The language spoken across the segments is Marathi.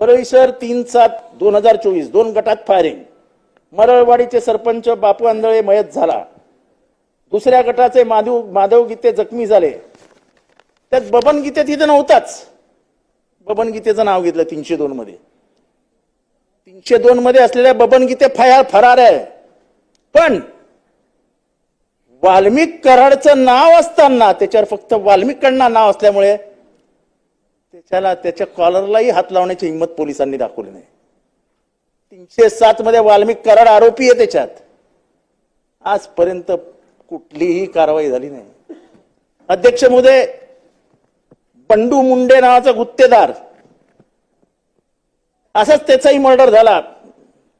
परळी तीन सात दोन हजार चोवीस दोन गटात फायरिंग मरळवाडीचे सरपंच बापू आंधळे मयत झाला. दुसऱ्या गटाचे माधव माधव गीते जखमी झाले. त्यात बबन गीते तिथे नव्हताच. बबन गीतेचं नाव घेतलं तीनशे दोन मध्ये. तीनशे दोन मध्ये असलेल्या बबन गीते फयार फरार आहे. पण वाल्मिक कराडचं नाव असताना त्याच्यावर फक्त वाल्मिकांना नाव असल्यामुळे त्याच्याला त्याच्या कॉलरलाही हात लावण्याची हिंमत पोलिसांनी दाखवली नाही. तीनशे सात मध्ये वाल्मिक कराड आरोपी आहे त्याच्यात. आजपर्यंत कुठलीही कारवाई झाली नाही. अध्यक्ष मोदय बंडू मुंडे नावाचा गुत्तेदार. असाच त्याचाही मर्डर झाला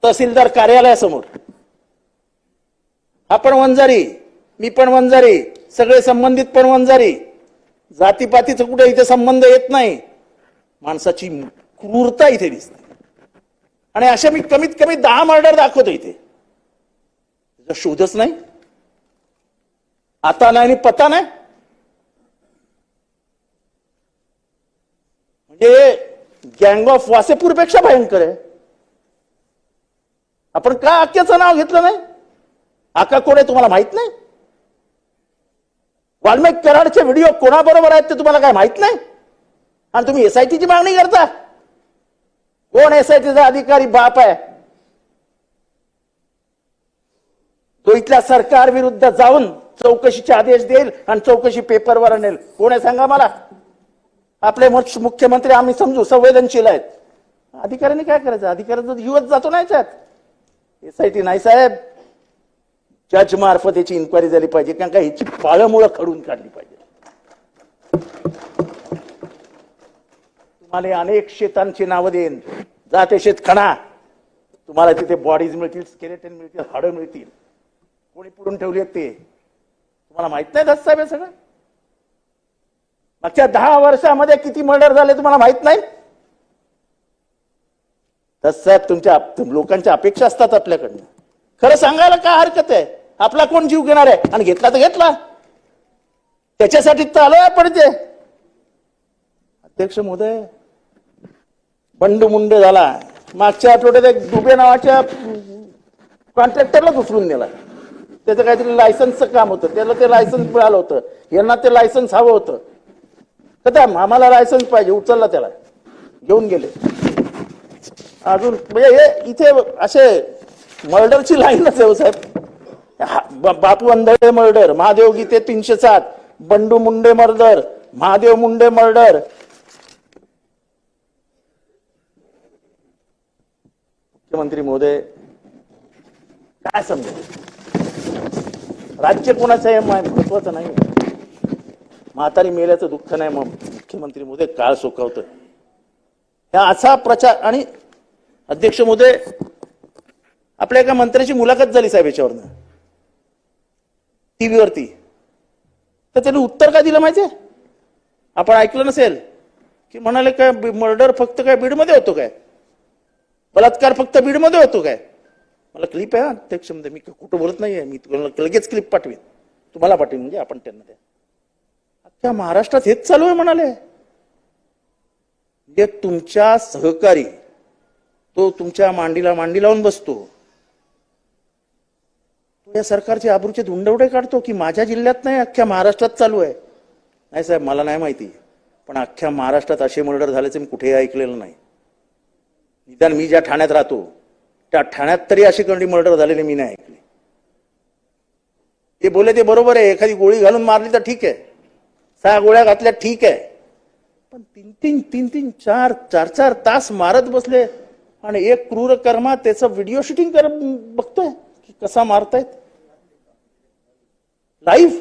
तहसीलदार कार्यालयासमोर. आपण वंजारी मी पण वंजारी सगळे संबंधित पण वंजारी. जातीपातीचं कुठे इथे संबंध येत नाही. माणसाची क्रूरता इथे दिसते. आणि अशा मी कमीत कमी दहा मर्डर दाखवतो इथे. त्याचा शोधच नाही. आता नाही आणि पता नाही. म्हणजे गँग ऑफ वासेपूरपेक्षा भयंकर आहे. आपण का आक्याचं नाव घेतलं नाही? आका कोण आहे तुम्हाला माहीत नाही? वाल्मिक कराडचे व्हिडिओ कोणाबरोबर आहेत ते तुम्हाला काय माहीत नाही? आणि तुम्ही एसआयटीची मागणी करता? कोण एसआयटीचा अधिकारी बाप आहे? तो इथल्या सरकार विरुद्ध जाऊन चौकशीचे आदेश देईल आणि चौकशी पेपरवर आणेल. कोण आहे सांगा मला? आपले मुख्यमंत्री आम्ही समजू संवेदनशील आहेत. अधिकाऱ्यांनी काय करायचं? अधिकाऱ्यांचा युवत जातो नाही त्यात एसआयटी नाही साहेब. जज मार्फत याची इन्क्वायरी झाली पाहिजे कारण का ह्याची पाळमुळं खडून काढली पाहिजे. तुम्हाला अनेक शेतांची नावं देईन. जा ते शेत खणा तुम्हाला तिथे बॉडीज मिळतील स्केलेटन मिळतील हाडं मिळतील. कोणी पुरून ठेवली आहेत ते? तुम्हाला माहीत नाही दस साहेब हे सगळं? मागच्या दहा वर्षामध्ये किती मर्डर झाले तुम्हाला माहीत नाही? साहेब तुमच्या लोकांच्या अपेक्षा असतात आपल्याकडनं. खरं सांगायला काय हरकत आहे? आपला कोण जीव घेणार आहे? आणि घेतला तर घेतला. त्याच्यासाठी तर आहे पण ते अध्यक्ष महोदय बंड मुंडे झाला. मागच्या आठवड्यात एक दुबे नावाच्या कॉन्ट्रॅक्टरलाच उचलून नेला. त्याचं काहीतरी लायसन्सचं काम होतं. त्याला ते लायसन्स मिळालं होतं. यांना ते लायसन्स हवं होतं. तर त्या आम्हाला लायसन्स पाहिजे. उचलला त्याला. घेऊन गेले. अजून म्हणजे हे इथे असे मर्डरची लाईनच आहे हो साहेब. हा- बा- बापू अंधळे मर्डर महादेव गीते तीनशे सात बंडू मुंडे मर्डर महादेव मुंडे मर्डर मुख्यमंत्री महोदय काय समजेल राज्य कोणाचं आहे? महत्वाचं नाही. म्हातारी मेल्याचं दुःख नाही मग मुख्यमंत्री मोदय काळ सोकावतं ह्या असा प्रचार आणि अध्यक्ष मोदय आपल्या एका मंत्र्याची मुलाखत झाली साहेब याच्यावरनं. टीव्हीवरती. तर त्यांनी उत्तर काय दिलं माहितीये? आपण ऐकलं नसेल. की म्हणाले काय मर्डर फक्त काय बीडमध्ये होतो काय? बलात्कार फक्त बीडमध्ये होतो काय? मला क्लिप आहे हा, अध्यक्ष म्हणजे मी कुठं बोलत नाहीये मी तुम्हाला लगेच क्लिप पाठवेन. तुम्हाला पाठवेन म्हणजे आपण त्यांना द्या. अख्ख्या महाराष्ट्रात हेच चालू आहे म्हणाले. म्हणजे तुमच्या सहकारी तो तुमच्या मांडीला मांडी लावून बसतो. तो या सरकारचे आबरूचे धुंडवडे काढतो की माझ्या जिल्ह्यात नाही अख्ख्या महाराष्ट्रात चालू आहे. नाही साहेब मला नाही माहिती पण अख्ख्या महाराष्ट्रात असे मर्डर झाल्याचे मी कुठेही ऐकलेलं नाही. निदान मी ज्या ठाण्यात राहतो त्या ठाण्यात तरी अशी कोणती मर्डर झालेली मी नाही ऐकली. ते बोले ते बरोबर आहे एखादी गोळी घालून मारली तर ठीक आहे. सहा गोळ्या घातल्या ठीक आहे. पण तीन तीन तीन तीन चार चार चार तास मारत बसले आणि एक क्रूर कर्मा त्याचं व्हिडिओ शूटिंग कर बघतोय की कसा मारतायत. लाईव्ह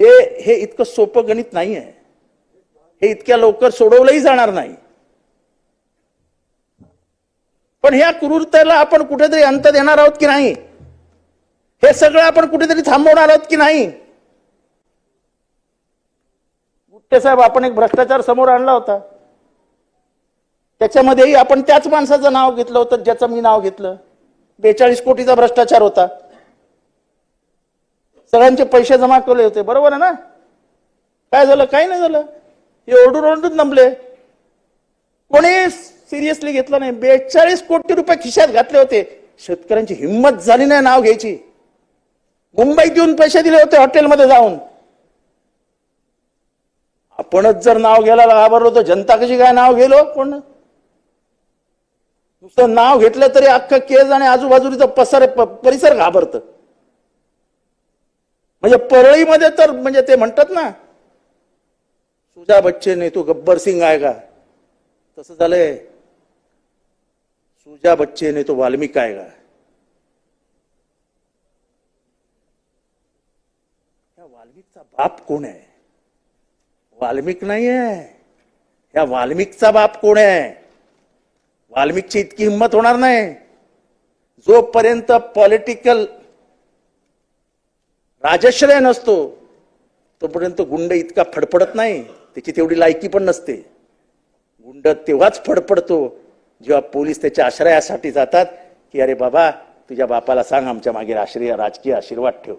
हे हे इतकं सोपं गणित नाही आहे हे इतक्या लवकर सोडवलंही जाणार नाही. पण ह्या क्रूरतेला आपण कुठेतरी अंत देणार आहोत की नाही? हे सगळं आपण कुठेतरी थांबवणार आहोत की नाही? गुट्टे साहेब आपण एक भ्रष्टाचार समोर आणला होता. त्याच्यामध्येही आपण त्याच माणसाचं नाव घेतलं होतं ज्याचं मी नाव घेतलं. बेचाळीस कोटीचा भ्रष्टाचार होता. सगळ्यांचे पैसे जमा केले होते. बरोबर आहे ना? काय झालं? काही नाही झालं. हे ओरडून नमले कोणी सिरियसली घेतलं नाही. बेचाळीस कोटी रुपये खिशात घातले होते. शेतकऱ्यांची हिंमत झाली नाही नाव घ्यायची. मुंबईत येऊन पैसे दिले होते हॉटेलमध्ये जाऊन. आपणच जर नाव घ्यायला घाबरलो तर जनता कशी काय नाव गेलो हो? कोण? नुसतं नाव घेतलं तरी अख्खं केज आणि आजूबाजूचा पसार परिसर घाबरत. म्हणजे परळीमध्ये तर म्हणजे ते म्हणतात ना सुजा बच्चे नाही तो गब्बर सिंग आहे का? तसं झालंय. सुजा बच्चे नाही तो वाल्मिक आहे का? या वाल्मिकचा बाप कोण आहे? वाल्मिक नाही आहे या वाल्मिकचा बाप कोण आहे? वाल्मिकची इतकी हिंमत होणार नाही. जोपर्यंत पॉलिटिकल राजश्रय नसतो तोपर्यंत गुंड इतका फडफडत नाही. त्याची तेवढी लायकी पण नसते. गुंड तेव्हाच फडफडतो जेव्हा पोलीस त्याच्या आश्रयासाठी जातात की अरे बाबा तुझ्या बापाला सांग आमच्या मागे आश्रय राजकीय आशीर्वाद ठेव.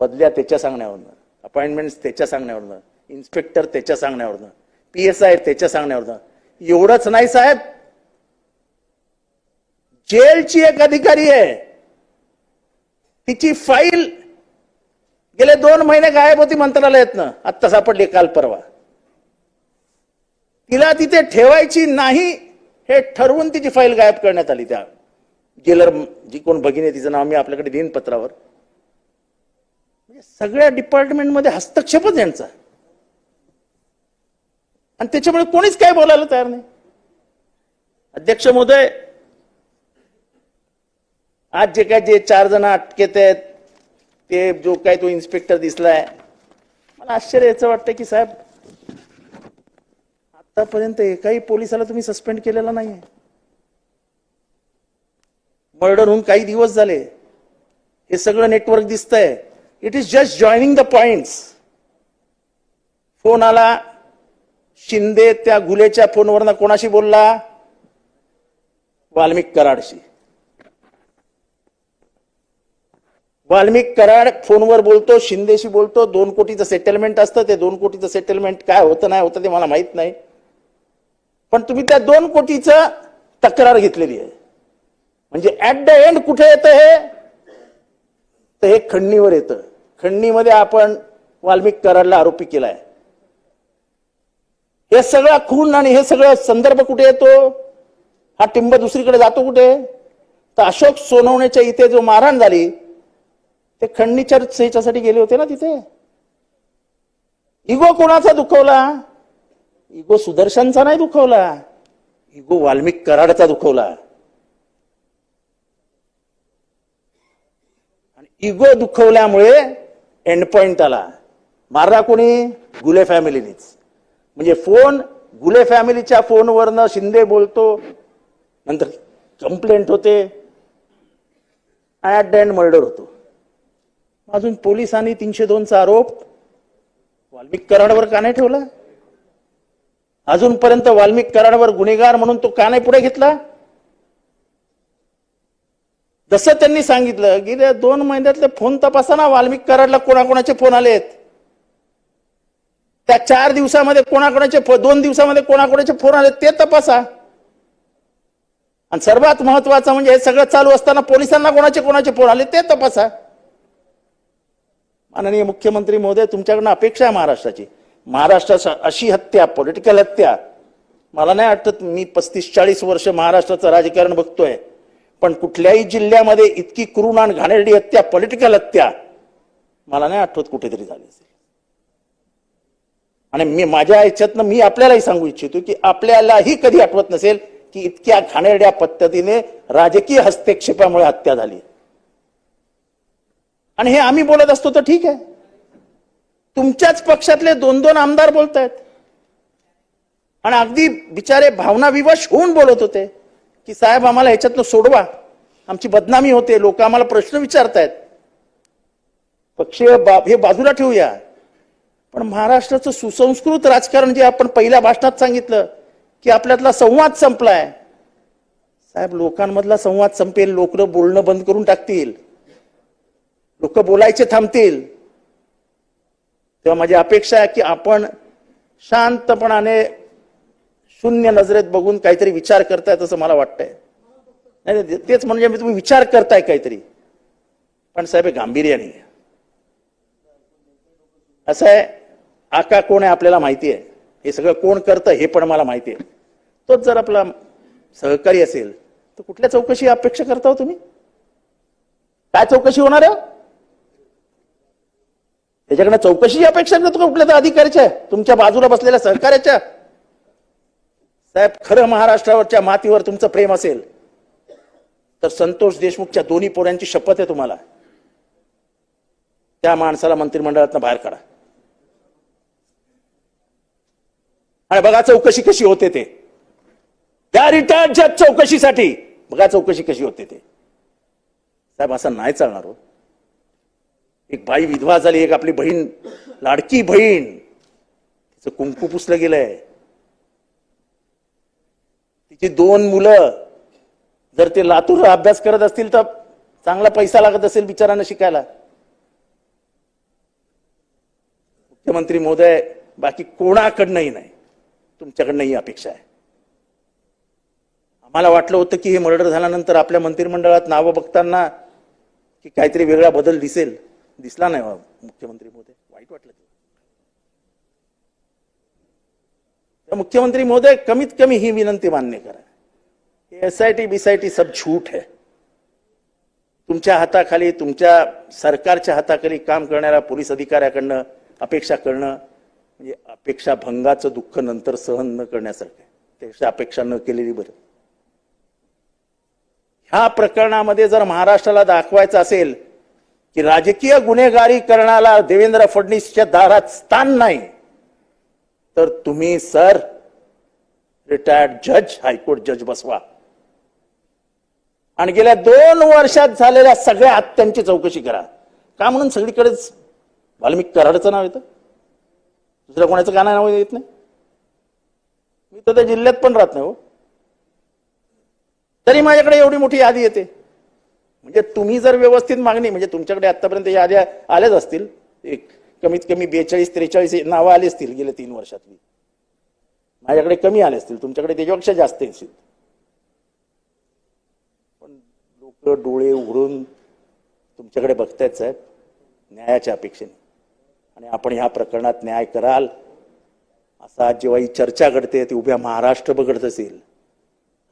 बदल्या त्याच्या सांगण्यावरनं अपॉइंटमेंट त्याच्या सांगण्यावरनं इन्स्पेक्टर त्याच्या सांगण्यावरनं पी एस आय त्याच्या सांगण्यावरनं. एवढंच नाही साहेब. जेलची एक अधिकारी आहे. तिची फाईल गेले दोन महिने गायब होती मंत्रालयातनं. आत्ता सापडली काल परवा. तिला तिथे ठेवायची नाही हे ठरवून तिची फाईल गायब करण्यात आली त्या जेलर जी कोण भगिनी तिचं नाव मी आपल्याकडे देईन पत्रावर. म्हणजे सगळ्या डिपार्टमेंटमध्ये हस्तक्षेपच यांचा. आणि त्याच्यामुळे कोणीच काय बोलायला तयार नाही. अध्यक्ष महोदय आज जे काय जे चार जण अटकेत आहेत ते जो काय तो इन्स्पेक्टर दिसलाय. मला आश्चर्य याचं वाटतं की साहेब आतापर्यंत एकाही पोलिसाला तुम्ही सस्पेंड केलेला नाहीये. मर्डर होऊन काही दिवस झाले. हे सगळं नेटवर्क दिसतंय. It is just joining the points phone आला. शिंदे त्या गुलेच्या फोनवरनं कोणाशी बोलला? वाल्मिक कराडशी. वाल्मिक कराड फोनवर बोलतो शिंदेशी बोलतो दोन कोटीचं सेटलमेंट असतं ते दोन कोटीचं सेटलमेंट काय होतं नाही होतं ते मला माहीत नाही. पण तुम्ही त्या दोन कोटीचं तक्रार घेतलेली आहे. म्हणजे ऍट द एंड कुठे येतं हे? तर हे खंडणीवर येतं. खंडणीमध्ये आपण वाल्मिक कराडला आरोपी केलाय. हे सगळं खून आणि हे सगळं संदर्भ कुठे येतो? हा टिंब दुसरीकडे जातो कुठे? तर अशोक सोनवणेच्या इथे जो मारहाण झाली ते खंडणीच्या याच्यासाठी गेले होते ना तिथे? इगो कोणाचा दुखवला? इगो सुदर्शनचा नाही दुखवला. इगो वाल्मिक कराडचा दुखवला. आणि इगो दुखवल्यामुळे एंड पॉइंट आला. मारला कोणी? गुले फॅमिलीनीच. म्हणजे फोन गुले फॅमिलीच्या फोनवरनं शिंदे बोलतो नंतर कंप्लेंट होते. ॲट द एंड मर्डर होतो. अजून पोलिसांनी तीनशे दोनचा आरोप वाल्मिक कराडवर का नाही ठेवला? अजूनपर्यंत वाल्मिक कराडवर गुन्हेगार म्हणून तो का नाही पुढे घेतला? जसं त्यांनी सांगितलं गेल्या दोन महिन्यातले फोन तपासा ना वाल्मिक कराडला कोणाकोणाचे फोन आलेत? त्या चार दिवसामध्ये कोणाकोणाचे दोन दिवसामध्ये कोणाकोणाचे फोन आले ते तपासा. आणि सर्वात महत्वाचं म्हणजे हे सगळं चालू असताना पोलिसांना कोणाचे कोणाचे फोन आले ते तपासा. माननीय मुख्यमंत्री महोदय तुमच्याकडनं अपेक्षा आहे महाराष्ट्राची. महाराष्ट्राचा अशी हत्या पॉलिटिकल हत्या मला नाही वाटत मी पस्तीस चाळीस वर्ष महाराष्ट्राचं राजकारण बघतोय पण कुठल्याही जिल्ह्यामध्ये इतकी क्रूर आणि घाणेरडी हत्या पॉलिटिकल हत्या मला नाही आठवत कुठेतरी झाली असेल. आणि मी माझ्या ह्याच्यातनं मी आपल्यालाही सांगू इच्छितो की आपल्यालाही कधी आठवत नसेल की इतक्या घाणेरड्या पद्धतीने राजकीय हस्तक्षेपामुळे हत्या झाली. आणि हे आम्ही बोलत असतो तर ठीक आहे. तुमच्याच पक्षातले दोन दोन आमदार बोलत आहेत आणि अगदी बिचारे भावना विवश होऊन बोलत होते की साहेब आम्हाला ह्याच्यातनं सोडवा. आमची बदनामी होते लोक आम्हाला प्रश्न विचारतायत. पक्षीय बाब हे बाजूला ठेवूया. पण महाराष्ट्राचं सुसंस्कृत राजकारण जे आपण पहिल्या भाषणात सांगितलं की आपल्यातला संवाद संपलाय. साहेब लोकांमधला संवाद संपेल लोक बोलणं बंद करून टाकतील. लोक बोलायचे थांबतील. तेव्हा माझी अपेक्षा आहे की आपण शांतपणाने शून्य नजरेत बघून काहीतरी विचार करतायत असं मला वाटतंय. नाही नाही, तेच म्हणजे मी तुम्ही विचार करताय काहीतरी. पण साहेब गांभीर्याने असं आहे आका कोण आहे आपल्याला माहिती आहे हे सगळं कोण करतं हे पण मला माहिती आहे तोच जर आपला सहकारी असेल तर कुठल्या चौकशी अपेक्षा करता हो तुम्ही? काय चौकशी होणार आहे? त्याच्याकडे चौकशी अपेक्षा करतो का कुठल्या तर अधिकाऱ्याच्या तुमच्या बाजूला बसलेल्या सहकार्याच्या साहेब खरं महाराष्ट्रावरच्या मातीवर तुमचं प्रेम असेल तर संतोष देशमुखच्या दोन्ही पोऱ्यांची शपथ आहे तुम्हाला. त्या माणसाला मंत्रिमंडळातनं बाहेर काढा. आणि बघा चौकशी कशी होते ते. त्या रिटायर्डच्या चौकशीसाठी बघा चौकशी कशी होते ते. साहेब असं नाही चालणार हो. एक बाई विधवा झाली एक आपली बहीण लाडकी बहीण. तिचं कुंकू पुसलं गेलंय. तिची दोन मुलं. जर ते लातूर अभ्यास करत असतील तर चांगला पैसा लागत असेल बिचारांना शिकायला. मुख्यमंत्री महोदय बाकी कोणाकडनंही नाही. तुमच्याकडनं ही अपेक्षा आहे. आम्हाला वाटलं होतं की हे मर्डर झाल्यानंतर आपल्या मंत्रिमंडळात नावं बघताना की काहीतरी वेगळा बदल दिसेल. दिसला नाही मुख्यमंत्री महोदय वाईट वाटलं ते. तर मुख्यमंत्री महोदय कमीत कमी ही विनंती मान्य करा. एस आय टी बीसायटी सब छूट है. तुमच्या हाताखाली तुमच्या सरकारच्या हाताखाली काम करणाऱ्या पोलीस अधिकाऱ्याकडनं अपेक्षा करणं म्हणजे अपेक्षा भंगाचं दुःख नंतर सहन न करण्यासारखं त्याच्या त्यापेक्षा अपेक्षा न केलेली बरं. ह्या प्रकरणामध्ये जर महाराष्ट्राला दाखवायचं असेल की राजकीय गुन्हेगारी करण्याला देवेंद्र फडणवीसच्या दारात स्थान नाही. तर तुम्ही सर रिटायर्ड जज हायकोर्ट जज बसवा. आणि गेल्या दोन वर्षात झालेल्या सगळ्या हत्यांची चौकशी करा. का म्हणून सगळीकडेच वाल्मिक कराडचं नाव येतं? दुसऱ्या कोणाचं का नाव येत नाही? मी तर त्या जिल्ह्यात पण राहत नाही हो. तरी माझ्याकडे एवढी मोठी यादी येते. म्हणजे तुम्ही जर व्यवस्थित मागणी म्हणजे तुमच्याकडे आतापर्यंत याद्या आल्याच असतील एक कमीत कमी बेचाळीस त्रेचाळीस नावं आली असतील गेल्या तीन वर्षातली. माझ्याकडे कमी आले असतील तुमच्याकडे त्याच्यापेक्षा जास्त असतील पण लोक डोळे उघडून तुमच्याकडे बघतायत साहेब न्यायाच्या अपेक्षेने. आणि आपण ह्या प्रकरणात न्याय कराल असा जेव्हा ही चर्चा घडते ती उभ्या महाराष्ट्र बघडत असेल.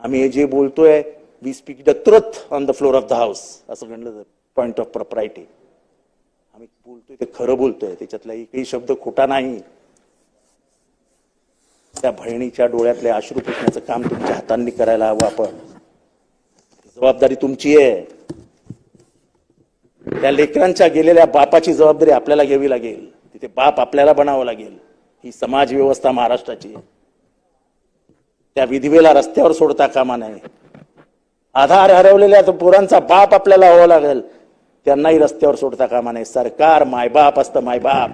आम्ही हे जे बोलतोय we speak the truth on the floor of the house असं म्हणलं तर पॉइंट ऑफ प्रॉपरायटी आम्ही बोलतोय ते खरं बोलतोय. त्याच्यातला एकही शब्द खोटा नाही. त्या बहिणीच्या डोळ्यातले अश्रू पुसण्याचं काम तुमच्या हातांनी करायला हवं आपण. जबाबदारी तुमची आहे. त्या लेकरांच्या गेलेल्या बापाची जबाबदारी आपल्याला घ्यावी लागेल. तिथे बाप आपल्याला बनावं लागेल. ही समाज व्यवस्था महाराष्ट्राची आहे. त्या विधवेला रस्त्यावर सोडता कामा नये. आधार हरवलेल्या तो पोरांचा बाप आपल्याला व्हावं लागेल. त्यांनाही रस्त्यावर सोडता कामा नये. सरकार मायबाप असतं मायबाप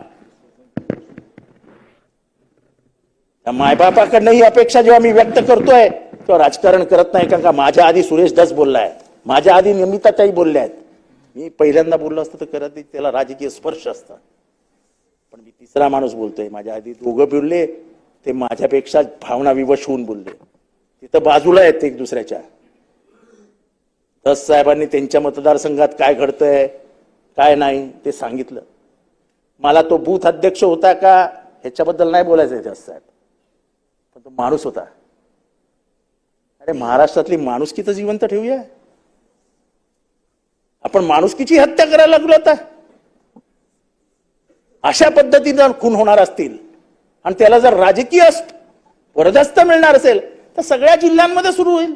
त्या मायबापाकडनं ही अपेक्षा जेव्हा मी व्यक्त करतोय तेव्हा राजकारण करत नाही कारण का माझ्या आधी सुरेश दस बोललाय माझ्या आधी नमिताताई बोलल्या आहेत. मी पहिल्यांदा बोललो असतं तर करत त्याला राजकीय स्पर्श असता. पण मी तिसरा माणूस बोलतोय. माझ्या आधी दोघं बोलले ते माझ्यापेक्षा भावना विवश होऊन बोलले. तिथं बाजूला आहेत एक दुसऱ्याच्या. दस साहेबांनी त्यांच्या मतदारसंघात काय घडतंय काय नाही ते सांगितलं. मला तो बूथ अध्यक्ष होता का ह्याच्याबद्दल नाही बोलायचं दस साहेब. पण तो माणूस होता. अरे महाराष्ट्रातली माणुसकी तर जिवंत ठेवूया. आपण माणुसकीची हत्या करायला लागलो आता. अशा पद्धतीनं खून होणार असतील आणि त्याला जर राजकीय वरदस्त मिळणार असेल तर सगळ्या जिल्ह्यांमध्ये सुरू होईल.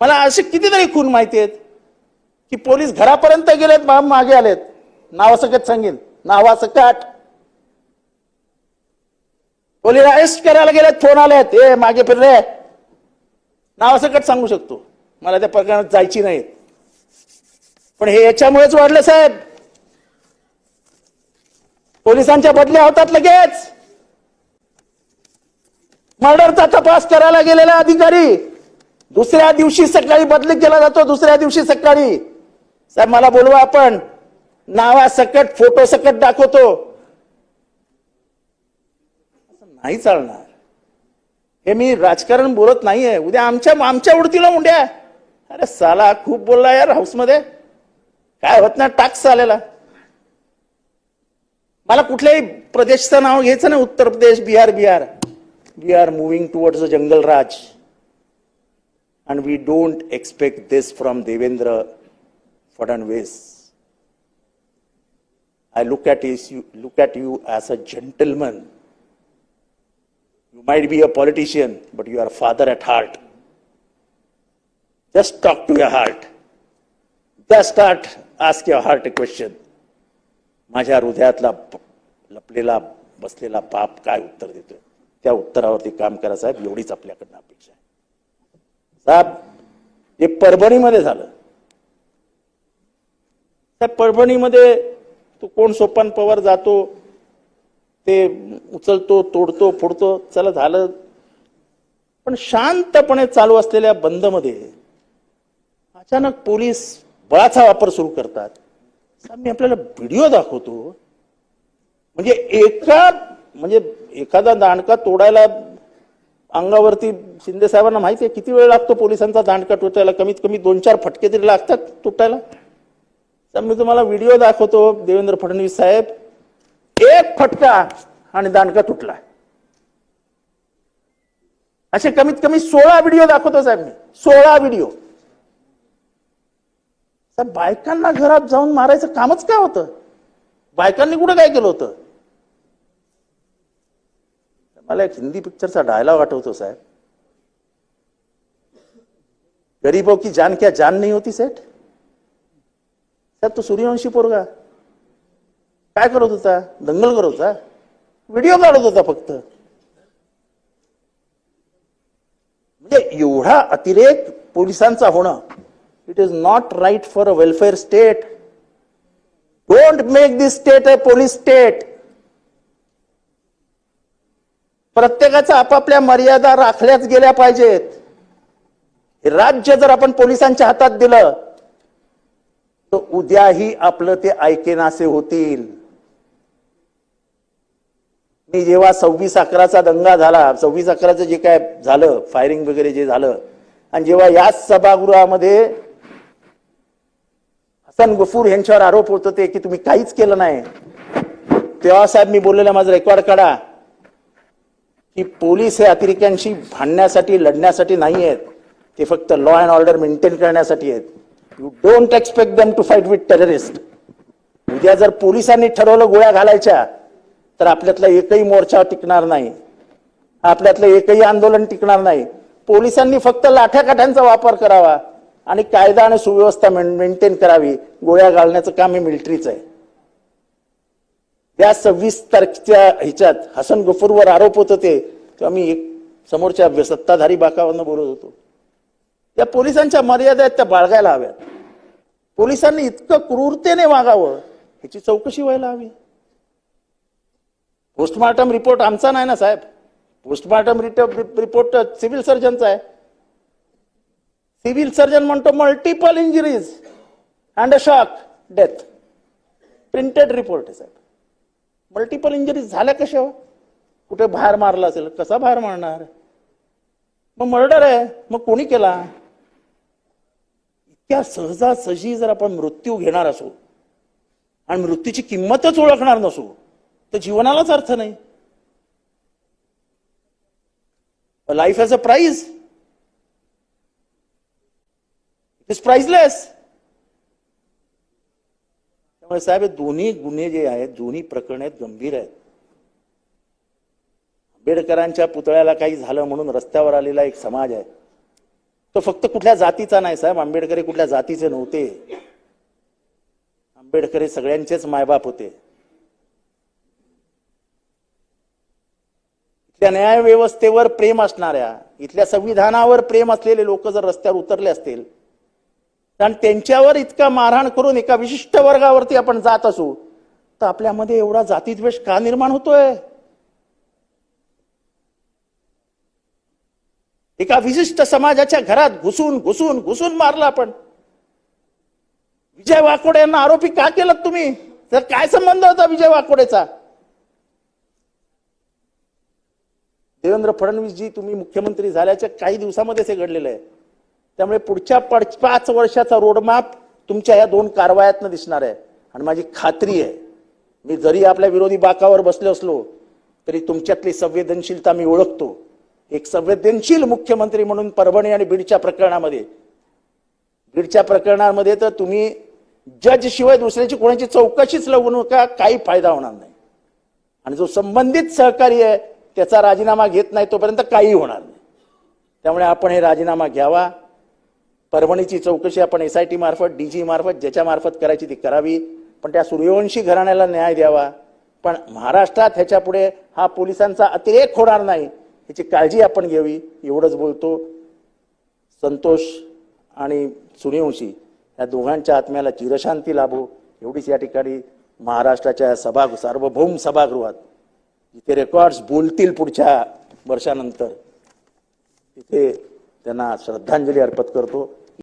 मला असे कितीतरी खून माहिती आहेत की पोलीस घरापर्यंत गेलेत मागे आलेत. नावासकट सांगेन? नावासकट पोलीस अरेस्ट करायला गेलेत फोन आलेत. ए मागे फिरले नावासकट सांगू शकतो. मला त्या प्रकरणात जायची नाहीत. पण हे याच्यामुळेच वाढलं साहेब. पोलिसांच्या बदल्या होतात लगेच. मर्डरचा तपास करायला गेलेला अधिकारी. दुसऱ्या दिवशी सकाळी बदली केला जातो दुसऱ्या दिवशी सकाळी. साहेब मला बोलवा आपण. नावा सकट फोटो सकट दाखवतो. नाही चालणार. हे मी राजकारण बोलत नाहीये. उद्या आमच्या आमच्या उडतीला मुंड्या अरे साला खूप बोलला यार हाऊसमध्ये. काय होत नाही टाक्स आलेला. मला कुठल्याही प्रदेशचं नाव घ्यायचं ना Uttar Pradesh Bihar Bihar. We are moving towards a jungle raj. And we don't expect this from Devendra Fadnavis I look at is you look at you as a gentleman. You might be a politician, but you are a father at heart. Just talk to your heart. Just start ask your heart a question. माझ्या हृदयातला प- लपलेला बसलेला पाप काय उत्तर देतोय त्या उत्तरावरती काम करा साहेब एवढीच आपल्याकडनं अपेक्षा आहे साहेब हे परभणीमध्ये झालं. त्या परभणीमध्ये तो कोण सोपान पवार जातो ते उचलतो तोडतो फोडतो चला झालं. पण शांतपणे चालू असलेल्या बंदमध्ये अचानक पोलीस बळाचा वापर सुरू करतात. साहेब, मी आपल्याला व्हिडिओ दाखवतो. म्हणजे एका म्हणजे एखादा दांडका तोडायला अंगावरती शिंदे साहेबांना माहिती आहे किती वेळ लागतो पोलिसांचा दांडका तुटायला कमीत कमी दोन चार फटके तरी लागतात तुटायला. तर मी तुम्हाला व्हिडिओ दाखवतो देवेंद्र फडणवीस साहेब एक फटका आणि दांडका तुटला. असे कमीत कमी सोळा व्हिडिओ दाखवतो साहेब मी. सोळा व्हिडिओ. साहेब बायकांना घरात जाऊन मारायचं कामच काय होतं? बायकांनी कुठं काय केलं होतं? मला एक हिंदी पिक्चरचा डायलॉग आठवतो साहेब. गरीबों की जान क्या जान नाही होती सेठ? साहेब तो सूर्यवंशी पोरगा. काय करत होता? दंगल करत होता? व्हिडिओ काढत होता फक्त. म्हणजे एवढा अतिरेक पोलिसांचा होणं it is not right for a welfare state don't make this state a police state प्रत्येकाच्या आपापल्या मर्यादा राखल्याच गेल्या पाहिजेत. हे राज्य जर आपण पोलिसांच्या हातात दिलं तर उद्याही आपलं ते ऐकेनासे होतील. मी जेव्हा सव्वीस अकराचा दंगा झाला सव्वीस अकराचं जे काय झालं फायरिंग वगैरे जे झालं आणि जेव्हा याच सभागृहामध्ये हसन गफूर यांच्यावर आरोप होत होते की तुम्ही काहीच केलं नाही तेव्हा साहेब मी बोललेला माझं रेकॉर्ड काढा. की पोलीस हे अतिरेक्यांशी भांडण्यासाठी लढण्यासाठी नाही आहेत. ते फक्त लॉ अँड ऑर्डर मेंटेन करण्यासाठी आहेत. You don't expect them to fight with terrorist उद्या जर पोलिसांनी ठरवलं गोळ्या घालायच्या तर आपल्यातला एकही मोर्चा टिकणार नाही. आपल्यातलं एकही आंदोलन टिकणार नाही. पोलिसांनी फक्त लाठ्याकाठ्यांचा वापर करावा आणि कायदा आणि सुव्यवस्था मेंटेन करावी. गोळ्या घालण्याचं काम हे मिलिटरीचं आहे. त्या सव्वीस तारखेच्या ह्याच्यात हसन गफूरवर आरोप होत होते तेव्हा मी एक समोरच्या सत्ताधारी बाकावरनं बोलत होतो. त्या पोलिसांच्या मर्यादा आहेत त्या बाळगायला हव्यात. पोलिसांनी इतकं क्रूरतेने वागावं ह्याची चौकशी व्हायला हवी. पोस्टमार्टम रिपोर्ट आमचा नाही ना साहेब. पोस्टमार्टम रिपोर्ट सिव्हिल सर्जनचा आहे. सिव्हिल सर्जन म्हणतो multiple injuries and a shock death. Printed report आहे साहेब. मल्टिपल इंजरी झाल्या कशा? हो? कुठे बाहेर मारला असेल कसा बाहेर मारणार? मग मर्डर आहे मग कोणी केला? इतक्या सहजासहजी जर आपण मृत्यू घेणार असू आणि मृत्यूची किंमतच ओळखणार नसू तर जीवनालाच अर्थ नाही. Life as a price it is priceless त्यामुळे साहेब हे दोन्ही गुन्हे जे आहेत दोन्ही प्रकरणे आहेत गंभीर आहेत. आंबेडकरांच्या पुतळ्याला काही झालं म्हणून रस्त्यावर आलेला एक समाज आहे. तो फक्त कुठल्या जातीचा नाही साहेब. आंबेडकर हे कुठल्या जातीचे नव्हते. आंबेडकर हे सगळ्यांचेच मायबाप होते. इथल्या न्याय व्यवस्थेवर प्रेम असणाऱ्या इथल्या संविधानावर प्रेम असलेले लोक जर रस्त्यावर उतरले असतील कारण त्यांच्यावर इतका मारहाण करून एका विशिष्ट वर्गावरती आपण जात असू तर आपल्यामध्ये एवढा जातीद्वेष का निर्माण होतोय? एका विशिष्ट समाजाच्या घरात घुसून घुसून घुसून मारलं आपण. विजय वाकोडे यांना आरोपी का केलं तुम्ही? तर काय संबंध होता विजय वाकोडेचा? देवेंद्र फडणवीसजी तुम्ही मुख्यमंत्री झाल्याच्या काही दिवसामध्येच हे घडलेलं आहे. त्यामुळे पुढच्या पाच पाच वर्षाचा रोडमॅप तुमच्या या दोन कारवायातनं दिसणार आहे. आणि माझी खात्री आहे मी जरी आपल्या विरोधी बाकावर बसलो असलो तरी तुमच्यातली संवेदनशीलता मी ओळखतो. एक संवेदनशील मुख्यमंत्री म्हणून परभणी आणि बीडच्या प्रकरणामध्ये बीडच्या प्रकरणामध्ये तर तुम्ही जजशिवाय दुसऱ्याची कोणाची चौकशीच लावू नका काही फायदा होणार नाही. आणि जो संबंधित सहकारी आहे त्याचा राजीनामा घेत नाही तोपर्यंत काही होणार नाही. त्यामुळे आपण हे राजीनामा घ्यावा. परभणीची चौकशी आपण एस आय टी मार्फत डीजी मार्फत ज्याच्या मार्फत करायची ती करावी. पण त्या सूर्यवंशी घराण्याला न्याय द्यावा. पण महाराष्ट्रात ह्याच्यापुढे हा पोलिसांचा अतिरेक होणार नाही ह्याची काळजी आपण घ्यावी एवढंच बोलतो. संतोष आणि सूर्यवंशी या दोघांच्या आत्म्याला चिरशांती लाभो. एवढीच या ठिकाणी महाराष्ट्राच्या सभा सार्वभौम सभागृहात जिथे रेकॉर्ड्स बोलतील पुढच्या वर्षानंतर तिथे त्यांना श्रद्धांजली अर्पण करतो.